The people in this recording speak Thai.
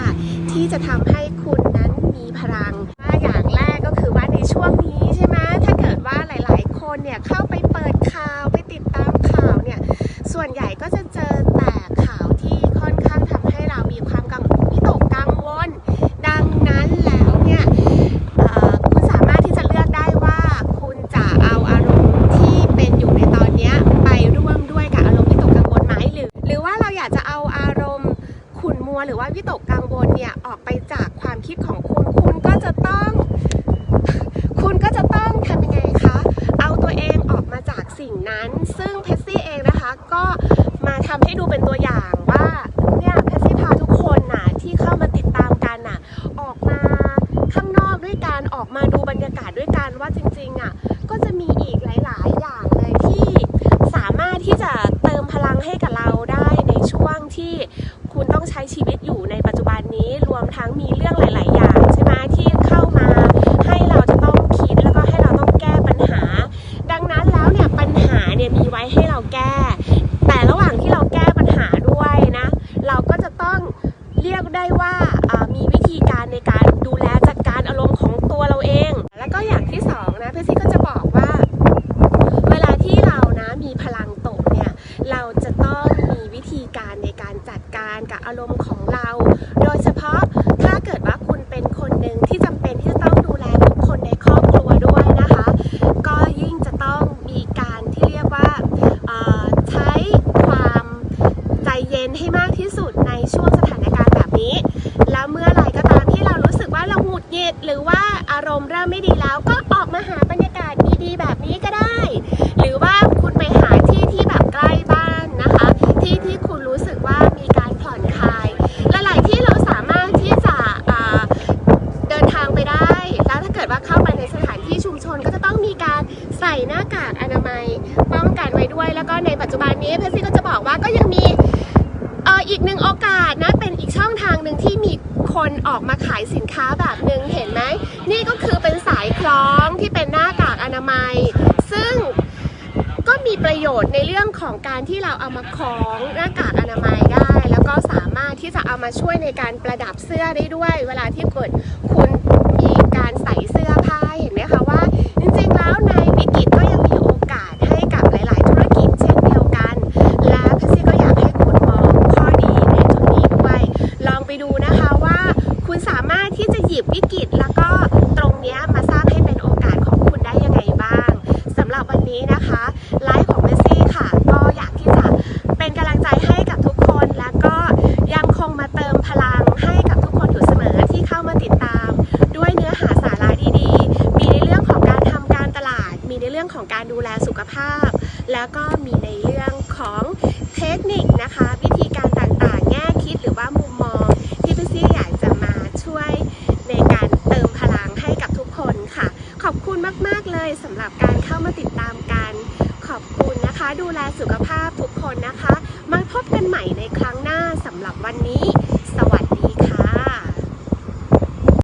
ค่ะ ที่จะทำให้คุณนั้นมีพลังอย่างแรกก็คือว่าในช่วงนี้ใช่ไหมถ้าเกิดว่าหลายๆ คนเนี่ยเข้าไปเปิดข่าวไปติดตามข่าวเนี่ยส่วนใหญ่ก็จะเจอแต่ข่าวที่ค่อนข้างทำให้เรามีความกังวลวิตกกังวล ดังนั้นแล้วเนี่ยคุณสามารถที่จะเลือกได้ว่า คุณจะเอาอารมณ์ที่เป็นอยู่ในตอนนี้ไปร่วมด้วยกับอารมณ์วิตกกังวลไหมหรือ หรือว่าเราอยากจะเอาอารมณ์ขุ่นมัวหรือว่าวิตก นเนี่ยออกไปจากความคิดของคุณคุณก็จะต้อง คุณก็จะต้องทำยังไงคะ เอาตัวเองออกมาจากสิ่งนั้น ซึ่งเพชซี่เองนะคะ ก็มาทำให้ดูเป็นตัวอย่างว่า เนี่ยเพชซี่พาทุกคนน่ะที่เข้ามาติดตามกันน่ะ ออกมาข้างนอกด้วยกัน ออกมาดูบรรยากาศด้วยกันว่าจริงๆอะ ก็จะมีอีกหลาย ๆ อย่างเลยที่สามารถที่จะเติมพลังให้กับเราได้ในช่วงที่ คุณต้องใช้ชีวิตอยู่ในปัจจุบันนี้รวมทั้งมีเรื่องหลาย ๆ อย่างใช่ไหมที่เข้ามาให้เราจะต้องคิดแล้วก็ให้เราต้องแก้ปัญหา ดังนั้นแล้วเนี่ยปัญหาเนี่ยมีไว้ให้เราแก้ แต่ระหว่างที่เราแก้ปัญหาด้วยนะ เราก็จะต้องเรียกได้ว่ามีวิธีการในการดูแลจัดการอารมณ์ของตัวเราเอง แล้วก็อย่างที่สองนะเพชรซี่ก็จะบอกว่า เวลาที่เรานะมีพลังตกเนี่ยเราจะต้อง วิธีการในการจัดการกับอารมณ์ของเรา โดยเฉพาะถ้าเกิดว่าคุณเป็นคนหนึ่งที่จำเป็นที่จะต้องดูแลทุกคนในครอบครัวด้วยนะคะ ก็ยิ่งจะต้องมีการที่เรียกว่าใช้ความใจเย็นให้มากที่สุดในช่วงสถานการณ์แบบนี้ แล้วเมื่อไรก็ตามที่เรารู้สึกว่าเราหงุดหงิดหรือว่าอารมณ์เริ่มไม่ดีแล้วก็ออกมาหาบรรยากาศดีๆ แบบนี้ก็ได้ หรือว่าคุณไปหาที่ที่แบบใกล้บ้านนะคะ ที่ที่คุณรู้สึกว่ามีการผ่อนคลายหลายๆที่เราสามารถที่จะอ่าเดินทางไปได้ แล้วถ้าเกิดว่าเข้าไปในสถานที่ชุมช นก็จะต้องมีการใส่หน้ากากอนามัยป้องกันไว้ด้วย แล้วก็ในปัจจุบันนี้เพซี่ก็จะบอกว่าก็ยังมีเอออีกหนึ่งโอกาสนะเป็นอีกช่องทางหนึ่งที่มีคนออกมาขายสินค้าแบบหนึ่งเห็นไหมนี่ก็คือเป็นสายคล้องที่เป็นหน้ากากอนามัย ซึ่งก็มีประโยชน์ในเรื่องของการที่เราเอามาคล้องหน้ากากอนามัยได้ แล้วก็สามารถที่จะเอามาช่วยในการประดับเสื้อได้ด้วย เวลาที่เกิดคุณมีการใส่เสื้อผ้าเห็นไหมคะว่า จริงๆแล้วในวิกฤตก็ยังมีโอกาสให้กับหลาย ๆ ธุรกิจเช่นเดียวกัน และเพชรซี่ก็อยากให้คุณมองข้อดีในจุดนี้ด้วย ลองไปดูนะคะว่า คุณสามารถที่จะหยิบวิกฤตแล้วก็ตรงนี้มาสร้างให้เป็นโอกาสของคุณได้ยังไงบ้างสำหรับวันนี้นะคะไลฟ์ของเมซี่ค่ะ ก็อยากที่จะเป็นกำลังใจให้กับทุกคนแล้วก็ยังคงมาเติมพลังให้กับทุกคนอยู่เสมอที่เข้ามาติดตาม ด้วยเนื้อหาสาระดีๆ มีในเรื่องของการทำการตลาด มีในเรื่องของการดูแลสุขภาพ แล้วก็มีในเรื่องของเทคนิคนะคะ วิธีการต่างๆ แง่คิดหรือว่ามุมมอง ที่พี่ซี่อยากจะมาช่วยในการเติมพลังให้กับทุกคนค่ะ ขอบ คุณมาก ๆ เลยสำหรับการเข้ามาติดตามกันขอบคุณนะคะ ดูแลสุขภาพทุกคนนะคะ มาพบกันใหม่ในครั้งหน้าสำหรับวันนี้